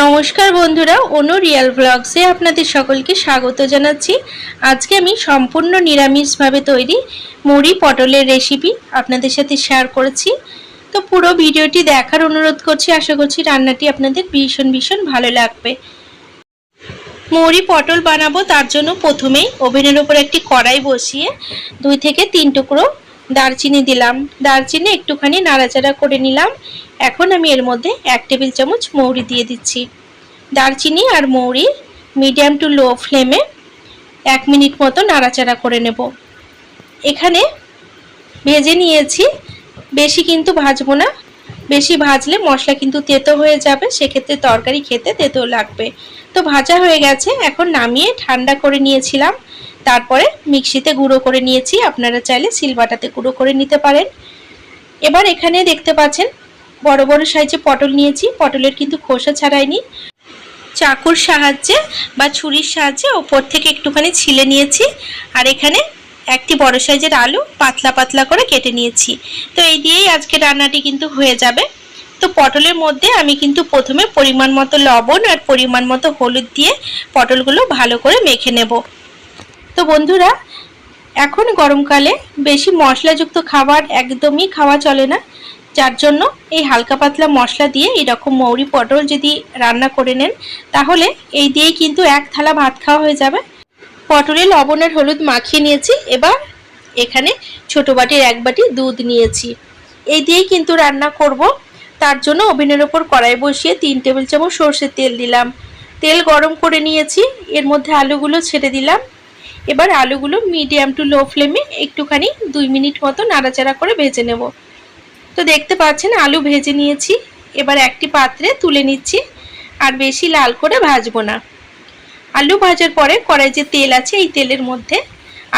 নমস্কার বন্ধুরা, অনু রিয়াল ব্লগসে আপনাদের সকলকে স্বাগত জানাচ্ছি। আজকে আমি সম্পূর্ণ নিরামিষভাবে তৈরি মুড়ি পটলের রেসিপি আপনাদের সাথে শেয়ার করেছি। তো পুরো ভিডিওটি দেখার অনুরোধ করছি, আশা করছি রান্নাটি আপনাদের ভীষণ ভীষণ ভালো লাগবে। মুড়ি পটল বানাবো, তার জন্য প্রথমেই ওভেনের ওপর একটি কড়াই বসিয়ে দুই থেকে তিন টুকরো দারচিনি দিলাম। দারচিনি একটুখানি নাড়াচাড়া করে নিলাম। এখন আমি এর মধ্যে এক টেবিল চামচ মৌরি দিয়ে দিচ্ছি। দারচিনি আর মৌরি মিডিয়াম টু লো ফ্লেমে এক মিনিট মতো নাড়াচাড়া করে নেব। এখানে ভেজে নিয়েছি। বেশি কিন্তু ভাজবো না। বেশি ভাজলে মশলা কিন্তু তেতো হয়ে যাবে, সেক্ষেত্রে তরকারি খেতে তেতো লাগবে। তো ভাজা হয়ে গেছে। এখন নামিয়ে ঠান্ডা করে নিয়েছিলাম। তারপরে মিক্সিতে গুঁড়ো করে নিয়েছি। আপনারা চাইলে সিলবাটাতে গুঁড়ো করে নিতে পারেন। এবার এখানে দেখতে পাচ্ছেন, বড় বড় সাইজে পটল নিয়েছি। পটলের কিন্তু খোসা ছাড়াইনি। চাকুর সাহায্যে বা ছুরির সাহায্যে ওপর থেকে একটুখানি ছিলে নিয়েছি। আর এখানে একটি বড় সাইজের আলু পাতলা পাতলা করে কেটে নিয়েছি। তো এই দিয়েই আজকে রান্নাটি কিন্তু হয়ে যাবে। তো পটলের মধ্যে আমি কিন্তু প্রথমে পরিমাণ মতো লবণ আর পরিমাণ মতো হলুদ দিয়ে পটলগুলো ভালো করে মেখে নেব। তো বন্ধুরা, এখন গরমকালে বেশি মশলাযুক্ত খাবার একদমই খাওয়া চলে না। যার জন্য এই হালকা পাতলা মশলা দিয়ে এরকম মৌরি পটল যদি রান্না করে নেন, তাহলে এই দিয়েই কিন্তু এক থালা ভাত খাওয়া হয়ে যাবে। পটলে লবণের হলুদ মাখিয়ে নিয়েছি, এবার এখানে ছোট বাটির এক বাটি দুধ নিয়েছি। এই দিয়েই কিন্তু রান্না করব। তার জন্য ওভেনের ওপর কড়াই বসিয়ে তিন টেবিল চামচ সর্ষের তেল দিলাম। তেল গরম করে নিয়েছি, এর মধ্যে আলুগুলো ছেড়ে দিলাম। এবার আলুগুলো মিডিয়াম টু লো ফ্লেমে একটুখানি দুই মিনিট মতো নাড়াচাড়া করে ভেজে নেব। তো দেখতে পাচ্ছেন, আলু ভেজে নিয়েছি। এবার একটি পাত্রে তুলে নিচ্ছি, আর বেশি লাল করে ভাজবো না। আলু ভাজার পরে কড়াই যে তেল আছে, এই তেলের মধ্যে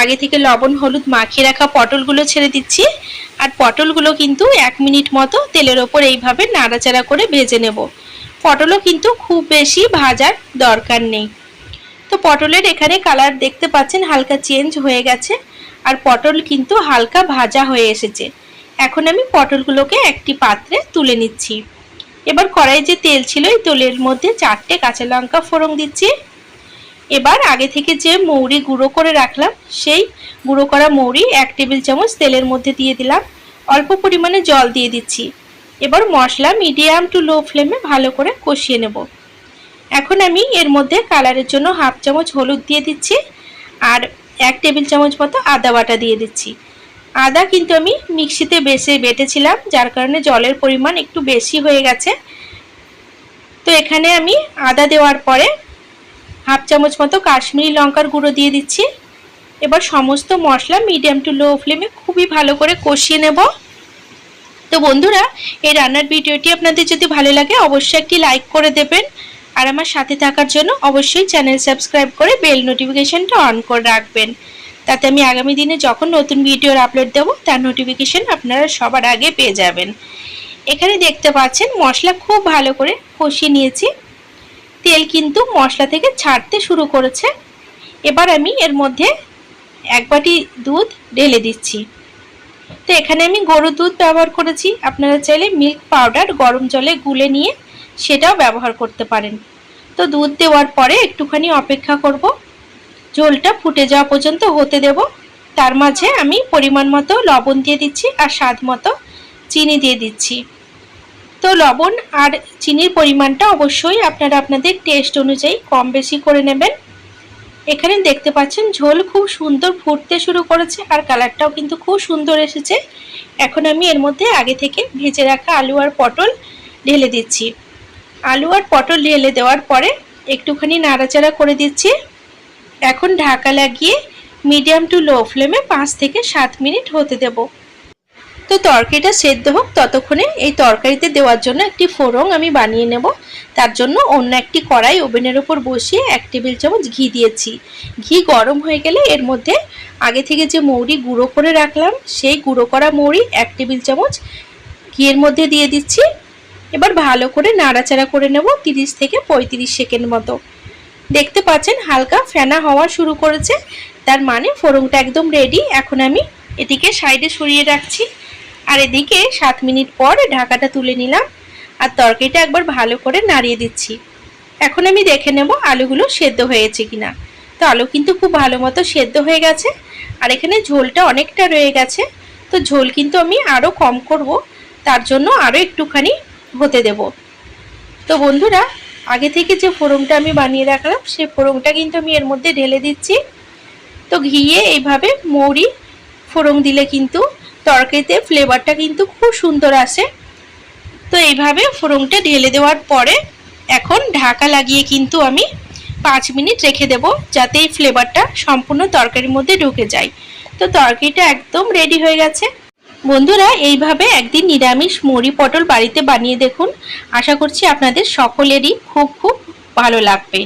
আগে থেকে লবণ, হলুদ মাখিয়ে রাখা পটলগুলো ছেড়ে দিচ্ছি, আর পটলগুলো কিন্তু এক মিনিট মতো তেলের ওপর এইভাবে নাড়াচাড়া করে ভেজে নেব। পটলও কিন্তু খুব বেশি ভাজার দরকার নেই। তো পটলের এখানে কালার দেখতে পাচ্ছেন হালকা চেঞ্জ হয়ে গেছে। আর পটল কিন্তু হালকা ভাজা হয়ে এসেছে। এখন আমি পটলগুলোকে একটি পাত্রে তুলে নিচ্ছি। এবার কড়াই যে তেল ছিল, এই তেলের মধ্যে চারটে কাঁচা লঙ্কা ফোড়ন দিচ্ছি। এবার আগে থেকে যে মৌরি গুঁড়ো করে রাখলাম, সেই গুঁড়ো করা মৌরি এক টেবিল চামচ তেলের মধ্যে দিয়ে দিলাম। অল্প পরিমাণে জল দিয়ে দিচ্ছি। এবার মশলা মিডিয়াম টু লো ফ্লেমে ভালো করে কষিয়ে নেব। এখন আমি এর মধ্যে কালারের জন্য হাফ চামচ হলুদ দিয়ে দিচ্ছি আর এক টেবিল চামচ মতো আদা বাটা দিয়ে দিচ্ছি। আদা কিন্তু আমি মিক্সিতে বেছে বেটেছিলাম, যার কারণে জলের পরিমাণ একটু বেশি হয়ে গেছে। তো এখানে আমি আদা দেওয়ার পরে হাফ চামচ মতো কাশ্মীরি লঙ্কার গুঁড়ো দিয়ে দিচ্ছি। এবার সমস্ত মশলা মিডিয়াম টু লো ফ্লেমে খুবই ভালো করে কষিয়ে নেব। তো বন্ধুরা, এই রান্নার ভিডিওটি আপনাদের যদি ভালো লাগে, অবশ্যই একটি লাইক করে দেবেন। আর আমার সাথে থাকার জন্য অবশ্যই চ্যানেল সাবস্ক্রাইব করে বেল নোটিফিকেশনটা অন করে রাখবেন। তাতে আমি আগামী দিনে যখন নতুন ভিডিওর আপলোড দেবো, তার নোটিফিকেশন আপনারা সবার আগে পেয়ে যাবেন। এখানে দেখতে পাচ্ছেন মশলা খুব ভালো করে কষিয়ে নিয়েছি। তেল কিন্তু মশলা থেকে ছাড়তে শুরু করেছে। এবার আমি এর মধ্যে এক বাটি দুধ ঢেলে দিচ্ছি। তো এখানে আমি গরুর দুধ ব্যবহার করেছি। আপনারা চাইলে মিল্ক পাউডার গরম জলে গুলে নিয়ে সেটাও ব্যবহার করতে পারেন। তো দুধ দেওয়ার পরে একটুখানি অপেক্ষা করব। ঝোলটা ফুটে যাওয়া পর্যন্ত হতে দেব। তার মাঝে আমি পরিমাণ মতো লবণ দিয়ে দিচ্ছি আর স্বাদ মতো চিনি দিয়ে দিচ্ছি। তো লবণ আর চিনির পরিমাণটা অবশ্যই আপনারা আপনাদের টেস্ট অনুযায়ী কম বেশি করে নেবেন। এখানে দেখতে পাচ্ছেন ঝোল খুব সুন্দর ফুটতে শুরু করেছে আর কালারটাও কিন্তু খুব সুন্দর এসেছে। এখন আমি এর মধ্যে আগে থেকে ভেজে রাখা আলু আর পটল ঢেলে দিচ্ছি। আলু আর পটল ঢেলে দেওয়ার পরে একটুখানি নাড়াচাড়া করে দিচ্ছি। এখন ঢাকা লাগিয়ে মিডিয়াম টু লো ফ্লেমে পাঁচ থেকে সাত মিনিট হতে দেব। তো তরকারিটা সেদ্ধ হোক, ততক্ষণে এই তরকারিতে দেওয়ার জন্য একটি ফোড়ং আমি বানিয়ে নেব। তার জন্য অন্য একটি কড়াই ওভেনের ওপর বসিয়ে এক টেবিল চামচ ঘি দিয়েছি। ঘি গরম হয়ে গেলে এর মধ্যে আগে থেকে যে মৌরি গুঁড়ো করে রাখলাম, সেই গুঁড়ো করা মৌরি এক টেবিল চামচ ঘিয়ের মধ্যে দিয়ে দিচ্ছি। এবার ভালো করে নাড়াচাড়া করে নেব তিরিশ থেকে পঁয়ত্রিশ সেকেন্ড মতো। দেখতে পাচ্ছেন হালকা ফেনা হওয়া শুরু করেছে, তার মানে ফোড়নটা একদম রেডি এখন আমি এটিকে সাইডে সরিয়ে রাখছি আর এদিকে সাত মিনিট পর ঢাকাটা তুলে নিলাম আর তরকারিটা একবার ভালো করে নাড়িয়ে দিচ্ছি। এখন আমি দেখে নেব আলুগুলো সেদ্ধ হয়েছে কিনা। তো আলু কিন্তু খুব ভালো মতো সেদ্ধ হয়ে গেছে আর এখানে ঝোলটা অনেকটা রয়ে গেছে। তো ঝোল কিন্তু আমি আরও কম করব, তার জন্য আরও একটুখানি হতে দেব। তো বন্ধুরা, আগে থেকে যে ফোড়নটা আমি বানিয়ে রাখলাম সেই ফোড়নটা কিন্তু আমি এর মধ্যে ঢেলে দিচ্ছি। তো ঘিয়ে এইভাবে মৌরি ফোড়ন দিলে কিন্তু তরকারিতে ফ্লেভারটা কিন্তু খুব সুন্দর আসে। তো এইভাবে ফোড়নটা ঢেলে দেওয়ার পরে এখন ঢাকা লাগিয়ে কিন্তু আমি পাঁচ মিনিট রেখে দেব, যাতে এই ফ্লেভারটা সম্পূর্ণ তরকারির মধ্যে ঢুকে যায়। তো তরকারিটা একদম রেডি হয়ে গেছে। বন্ধুরা, এইভাবে একদিন নিরামিষ মুড়ি পটল বাড়িতে বানিয়ে দেখুন। আশা করছি আপনাদের সকলেরই খুব খুব ভালো লাগবে।